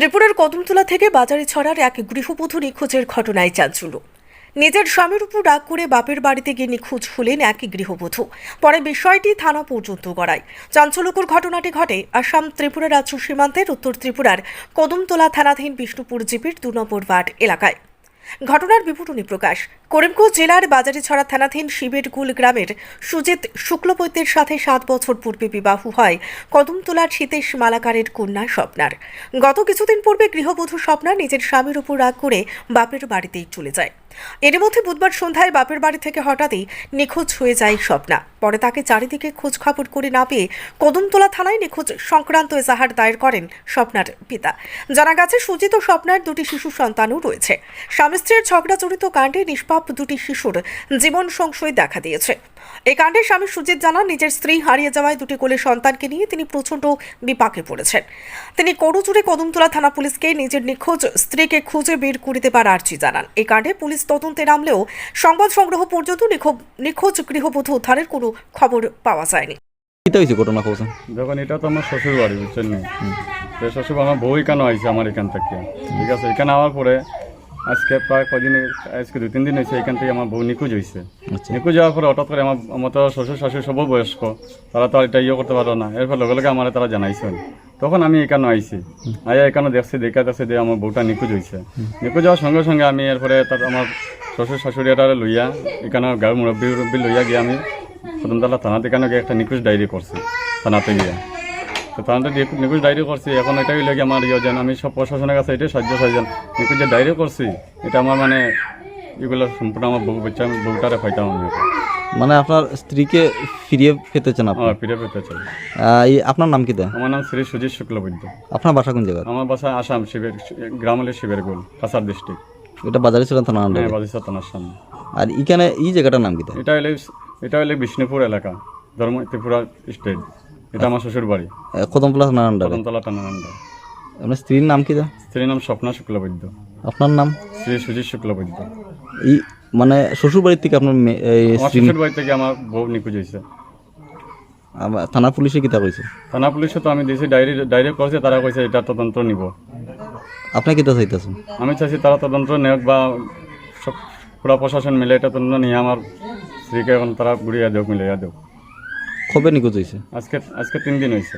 ত্রিপুরার কদমতলা থেকে বাজারে ছড়ার এক গৃহবধূ নিখোঁজের ঘটনায় চাঞ্চল্য নিজের স্বামীর উপর রাগ করে বাপের বাড়িতে গিয়ে নিখোঁজ হলেন এক গৃহবধূ। পরে বিষয়টি থানা পর্যন্ত গড়ায়। চাঞ্চল্যকর ঘটনাটি ঘটে আসাম ত্রিপুরা রাজ্য সীমান্তের উত্তর ত্রিপুরার কদমতলা থানাধীন বিষ্ণুপুর জিপির দু নম্বর ওয়ার্ড এলাকায়। ঘটনার বিবরণী প্রকাশ। করিমগঞ্জ জেলার বাজারে ছড়া থানাধীন শিবেরগুল গ্রামের সুজিত শুক্লবৈদ্যের সাথে সাত বছর পূর্বে বিবাহ হয়। কদমতলার শীতেশ মালাকারের কন্যা স্বপ্নার। গত কিছুদিন পূর্বে গৃহবধূ স্বপ্না নিজের স্বামীর উপর রাগ করে বাপের বাড়িতেই চলে যায়। এর মধ্যে বুধবার সন্ধ্যায় বাপের বাড়ি থেকে হঠাৎই নিখোঁজ হয়ে যায় স্বপ্না। পরে তাকে চারিদিকে খোঁজ খবর করে না পেয়ে কদমতলা থানায় নিখোঁজ সংক্রান্ত এজাহার দায়ের করেন স্বপ্নার পিতা। জানা গেছে, সুজিত স্বপ্নার দুটি শিশু সন্তানও রয়েছে। স্বামী স্ত্রীর ঝগড়াজড়িত কাণ্ডে নিষ্পাপ দুটি শিশুর জীবন সংশয় দেখা দিয়েছে। এই কাণ্ডে স্বামী সুজিত জানান নিজের স্ত্রী হারিয়ে যাওয়ায় দুটি কোলে সন্তানকে নিয়ে তিনি প্রচণ্ড বিপাকে পড়েছেন। তিনি করজুড়ে কদমতলা থানা পুলিশকে নিজের নিখোঁজ স্ত্রীকে খুঁজে বের করে দেবার আর্জি জানান। এই কাণ্ডে পুলিশ তদন্তে নামলেও সংবাদ সংগ্রহ পর্যন্ত নিখোঁজ নিখোঁজ গৃহবধূ উদ্ধারের কোনো খবর পাওয়া যায়নি। হয়েছে ঘটনা দেখুন এটা তো আমার শ্বশুর বাড়ি বুঝছেন শ্বশুর আমার বউ এখানে আইছে আমার এখান থেকে। ঠিক আছে এখানে আওয়ার পরে আজকে প্রায় কদিন আজকে দু তিন দিন হয়েছে এখান থেকে আমার বউ নিখোঁজ হয়েছে। আচ্ছা। নিখোঁজ যাওয়ার পরে হঠাৎ করে আমার আমার তো শ্বশুর শাশুড়ি সবও বয়স্ক তারা তো এটা ইয়ে করতে পারল না। এরপর লগে লগে আমার তারা জানাইছেন। তখন আমি এখানে আইছি। আইয়া এখানে দেখছি দেখা দেখছি যে আমার বউটা নিখোঁজ হয়েছে। নিখোঁজ যাওয়ার সঙ্গে সঙ্গে আমি এরপরে তার আমার শ্বশুর শাশুড়ি এটা লইয়া এখানে গাঁর মুরব্বী মুরব্বী লইয়া গিয়ে আমি কদমতলা থানাতে এখানে গিয়ে একটা নিখোঁজ ডায়েরি করছি থানাতে গিয়ে। তো থানাতে নিখোঁজ ডায়েরি করছি। এখন এটাই লাগে আমার ইয়ে যেন আমি সব প্রশাসনের কাছে এটাই সাহায্য চাইছেন নিখোঁজ যে ডায়েরি করছি এটা আমার মানে এগুলো সম্পূর্ণ আমার বউ বাচ্চা বউটারে পাইতাম আমি মানে আপনার স্ত্রীকে ফিরিয়ে পেতে চান আপনি? আমার ফিরে পেতে চাই এই আপনার নাম কিতা আমার নাম শ্রী সুজিত শুক্লবৈদ্য আপনার বাসা কোন জায়গা আমার বাসা আসাম শিবের গ্রাম হলে শিবের গোল কাছার ডিস্ট্রিক্ট। এটা বাজারে ছিল থানা হ্যাঁ বাদিসা থানার সামনে। আর এখানে এই জায়গাটার নাম কিতা এটা হলে এটা হলে বিষ্ণুপুর এলাকা ধর্ম ত্রিপুরা স্টেট। এটা আমার শ্বশুর বাড়ি। কদমতলা থানা আন্ডারে কদমতলা টানানন্দ আপনার স্ত্রীর নাম কিতা স্ত্রীর নাম স্বপ্না শুক্লবৈদ্য। আপনার নাম? শ্রী সুজিত শুক্লবৈদ্য। এই মানে শ্বশুর বাড়ির থেকে আপনার শ্বশুর বাড়ি থেকে আমার বউ নিখোঁজ হয়েছে। থানা পুলিশে কিতা কইছে? থানা পুলিশে তো আমি দিয়েছি ডায়েরি ডায়েরি করছে তারা কইছে এটা তদন্ত নিব। আপনি কিতা চাইতেছেন? আমি চাইছি তারা তদন্ত নেওক বা পুরা প্রশাসন মিলে এটা তদন্ত নিয়ে আমার স্ত্রীকে এখন তারা ঘুরিয়ে দেওক মিলাইয়া দেওক কবে নিখোঁজ হয়েছে? আজকে আজকে তিন দিন হয়েছে।